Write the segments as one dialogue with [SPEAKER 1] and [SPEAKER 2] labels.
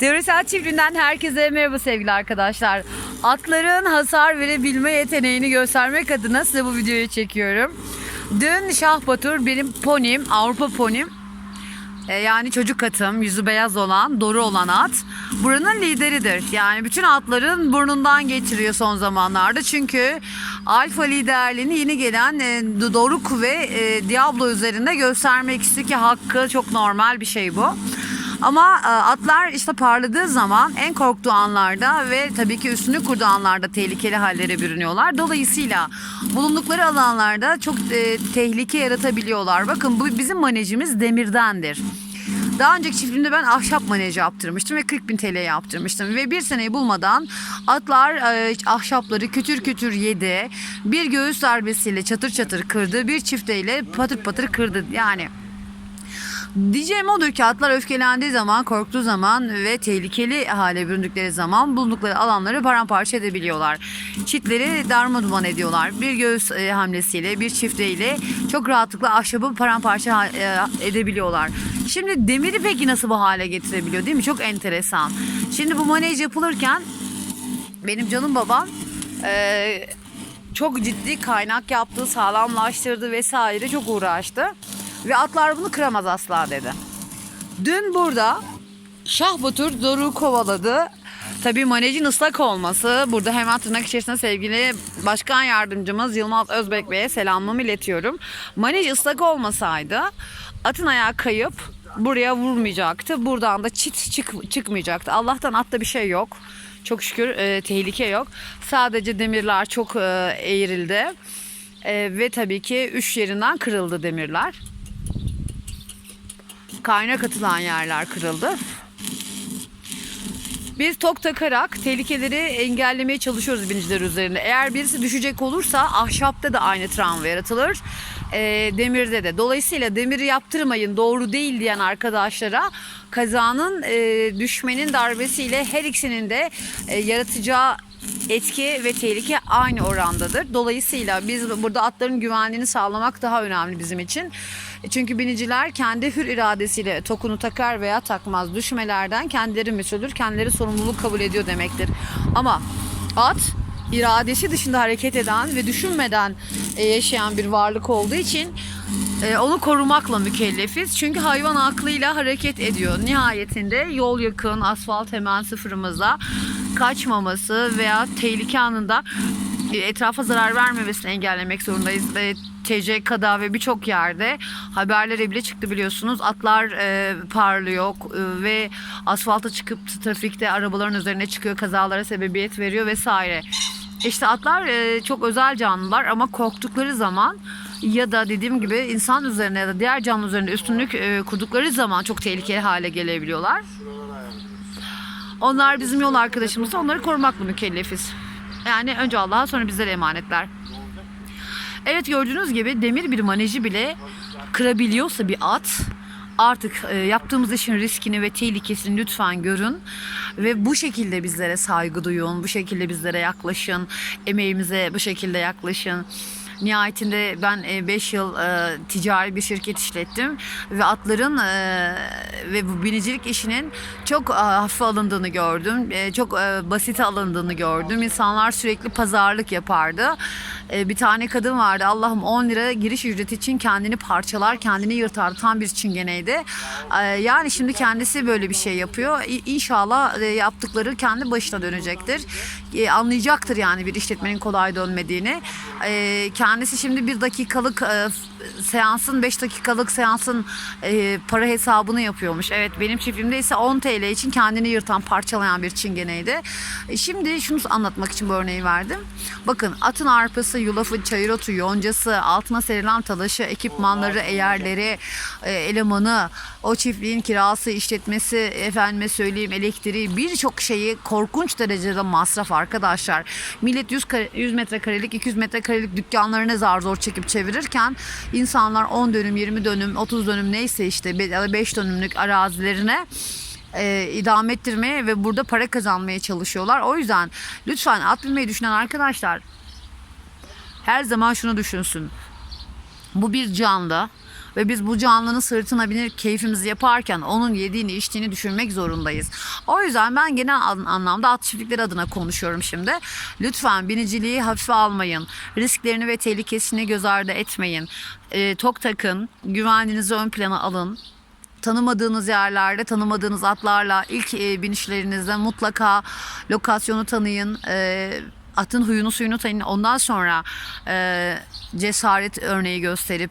[SPEAKER 1] Teorisel çiftliğinden herkese merhaba sevgili arkadaşlar. Atların hasar verebilme yeteneğini göstermek adına size bu videoyu çekiyorum. Dün Şah Batur benim ponim, Avrupa ponim. E, Yani çocuk atım, yüzü beyaz olan, doru olan at. Buranın lideridir. Yani bütün atların burnundan geçiriyor son zamanlarda. Çünkü alfa liderliğini yeni gelen e, Doruk ve e, Diablo üzerinde göstermek istiyor ki hakkı çok normal bir şey bu. Ama e, atlar işte parladığı zaman en korktuğu anlarda ve tabii ki üstünü kurduğu anlarda tehlikeli hallere bürünüyorlar. Dolayısıyla bulundukları alanlarda çok e, tehlike yaratabiliyorlar. Bakın bu bizim manejimiz demirdendir. Daha önceki çiftliğimde ben ahşap manejı yaptırmıştım ve 40 bin TL yaptırmıştım. Ve bir seneyi bulmadan atlar e, ahşapları kütür kütür yedi. Bir göğüs darbesiyle çatır çatır kırdı. Bir çifteyle patır patır kırdı. Yani Diyeceğim odur ki atlar öfkelendiği zaman, korktuğu zaman ve tehlikeli hale büründükleri zaman bulundukları alanları paramparça edebiliyorlar. Çitleri darma ediyorlar. Bir göğüs e, hamlesiyle, bir çifteyle çok rahatlıkla ahşabı paramparça e, edebiliyorlar. Şimdi demiri peki nasıl bu hale getirebiliyor değil mi? Çok enteresan. Şimdi bu manej yapılırken benim canım babam e, çok ciddi kaynak yaptı, sağlamlaştırdı vesaire çok uğraştı. Ve atlar bunu kıramaz asla dedi. Dün burada Şah Batur Doruk'u kovaladı. Tabii manejin ıslak olması. Burada hemen tırnak içerisinde sevgili başkan yardımcımız Yılmaz Özbek Bey'e selamımı iletiyorum. Manej ıslak olmasaydı atın ayağı kayıp buraya vurmayacaktı. Buradan da çit çık, çıkmayacaktı. Allah'tan atta bir şey yok. Çok şükür e, tehlike yok. Sadece demirler çok e, eğrildi. E, ve tabii ki üç yerinden kırıldı demirler. Kaynak atılan yerler kırıldı. Biz tok takarak tehlikeleri engellemeye çalışıyoruz biniciler üzerinde. Eğer birisi düşecek olursa ahşapta da aynı travma yaratılır. e, demirde de. Dolayısıyla demiri yaptırmayın doğru değil diyen arkadaşlara kazanın e, düşmenin darbesiyle her ikisinin de e, yaratacağı etki ve tehlike aynı orandadır. Dolayısıyla biz burada atların güvenliğini sağlamak daha önemli bizim için. Çünkü biniciler kendi hür iradesiyle tokunu takar veya takmaz. Düşmelerden kendileri mesuldür, kendileri sorumluluk kabul ediyor demektir. Ama at iradesi dışında hareket eden ve düşünmeden e, yaşayan bir varlık olduğu için e, onu korumakla mükellefiz. Çünkü hayvan aklıyla hareket ediyor. Nihayetinde yol yakın, asfalt hemen sıfırımızda kaçmaması veya tehlike anında e, etrafa zarar vermemesini engellemek zorundayız. E, TCK'da ve birçok yerde haberlere bile çıktı biliyorsunuz. Atlar e, parlıyor e, ve asfalta çıkıp trafikte arabaların üzerine çıkıyor, kazalara sebebiyet veriyor vesaire. İşte atlar e, çok özel canlılar ama korktukları zaman ya da dediğim gibi insan üzerine ya da diğer canlı üzerinde üstünlük e, kurdukları zaman çok tehlikeli hale gelebiliyorlar. Onlar bizim yol arkadaşımız. Onları korumakla mükellefiz. Yani önce Allah'a sonra bizlere emanetler. Evet gördüğünüz gibi demir bir maneci bile kırabiliyorsa bir at artık e, yaptığımız işin riskini ve tehlikesini lütfen görün ve bu şekilde bizlere saygı duyun, bu şekilde bizlere yaklaşın, emeğimize bu şekilde yaklaşın. Nihayetinde ben 5 yıl e, ticari bir şirket işlettim ve atların e, ve bu binicilik işinin çok e, hafife alındığını gördüm. E, çok e, basite alındığını gördüm. İnsanlar sürekli pazarlık yapardı. E, bir tane kadın vardı. Allah'ım 10 lira giriş ücreti için kendini parçalar, kendini yırtardı. Tam bir çingeneydi. E, yani şimdi kendisi böyle bir şey yapıyor. İ- İnşallah e, yaptıkları kendi başına dönecektir. E, anlayacaktır yani bir işletmenin kolay dönmediğini. E, kendisi şimdi bir dakikalık e, seansın 5 dakikalık seansın e, para hesabını yapıyormuş. Evet benim çiftliğimde ise 10 TL için kendini yırtan parçalayan bir çingeneydi. E, şimdi şunu anlatmak için bu örneği verdim. Bakın atın arpası, yulafı, çayır otu, yoncası, altına serilen talaşı, ekipmanları, eğerleri, elemanı, o çiftliğin kirası, işletmesi, efendime söyleyeyim elektriği birçok şeyi korkunç derecede masraf arkadaşlar. Millet 100, kare, 100 metrekarelik, 200 metrekarelik dükkanlarını zar zor çekip çevirirken insanlar 10 dönüm, 20 dönüm, 30 dönüm neyse işte 5 dönümlük arazilerine e, idame ettirmeye ve burada para kazanmaya çalışıyorlar. O yüzden lütfen at binmeyi düşünen arkadaşlar her zaman şunu düşünsün. Bu bir canlı Ve biz bu canlının sırtına binir keyfimizi yaparken onun yediğini içtiğini düşünmek zorundayız. O yüzden ben genel an- anlamda at çiftlikleri adına konuşuyorum şimdi. Lütfen biniciliği hafife almayın. Risklerini ve tehlikesini göz ardı etmeyin. E, tok takın, güvenliğinizi ön plana alın tanımadığınız yerlerde tanımadığınız atlarla ilk e, binişlerinizde mutlaka lokasyonu tanıyın. E, atın huyunu suyunu tanıyın. Ondan sonra e, cesaret örneği gösterip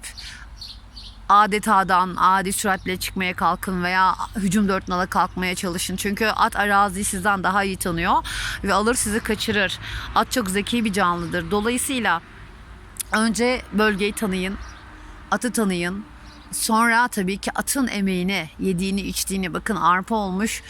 [SPEAKER 1] adetadan adi süratle çıkmaya kalkın veya hücum dört nala kalkmaya çalışın. Çünkü at araziyi sizden daha iyi tanıyor ve alır sizi kaçırır. At çok zeki bir canlıdır. Dolayısıyla önce bölgeyi tanıyın, atı tanıyın. Sonra tabii ki atın emeğini, yediğini, içtiğini bakın arpa olmuş.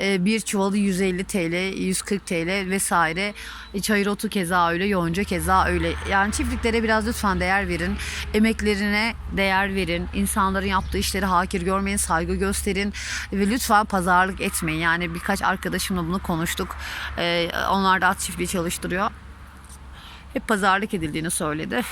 [SPEAKER 1] e, Bir çuvalı 150 TL, 140 TL vesaire. E, Çayır otu keza öyle, yonca keza öyle. Yani çiftliklere biraz lütfen değer verin. Emeklerine değer verin. İnsanların yaptığı işleri hakir görmeyin, saygı gösterin. Ve lütfen pazarlık etmeyin. Yani birkaç arkadaşımla bunu konuştuk. E, Onlar da at çiftliği çalıştırıyor hep pazarlık edildiğini söyledi.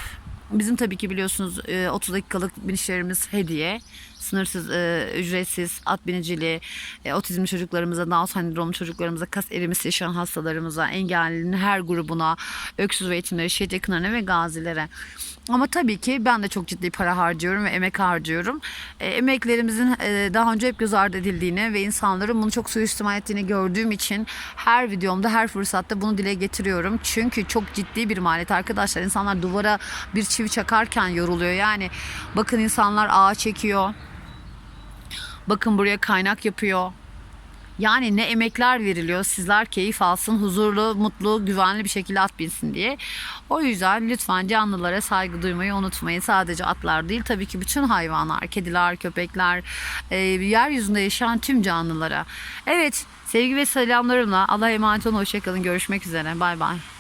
[SPEAKER 1] Bizim tabii ki biliyorsunuz e, 30 dakikalık binişlerimiz hediye. Sınırsız, e, ücretsiz at biniciliği, e, otizmli çocuklarımıza, Down sendromu çocuklarımıza, kas erimisi yaşayan hastalarımıza, engellinin her grubuna, öksüz ve yetimlere, şehit yakınlarına ve gazilere. Ama tabii ki ben de çok ciddi para harcıyorum ve emek harcıyorum. E, emeklerimizin e, daha önce hep göz ardı edildiğini ve insanların bunu çok suistimal ettiğini gördüğüm için her videomda, her fırsatta bunu dile getiriyorum. Çünkü çok ciddi bir maliyet arkadaşlar. İnsanlar duvara bir çivi çakarken yoruluyor. Yani bakın insanlar ağa çekiyor. Bakın buraya kaynak yapıyor. Yani ne emekler veriliyor sizler keyif alsın, huzurlu, mutlu, güvenli bir şekilde at binsin diye. O yüzden lütfen canlılara saygı duymayı unutmayın. Sadece atlar değil tabii ki bütün hayvanlar, kediler, köpekler, e, yeryüzünde yaşayan tüm canlılara. Evet sevgi ve selamlarımla Allah'a emanet olun. Hoşçakalın. Görüşmek üzere. Bay bay.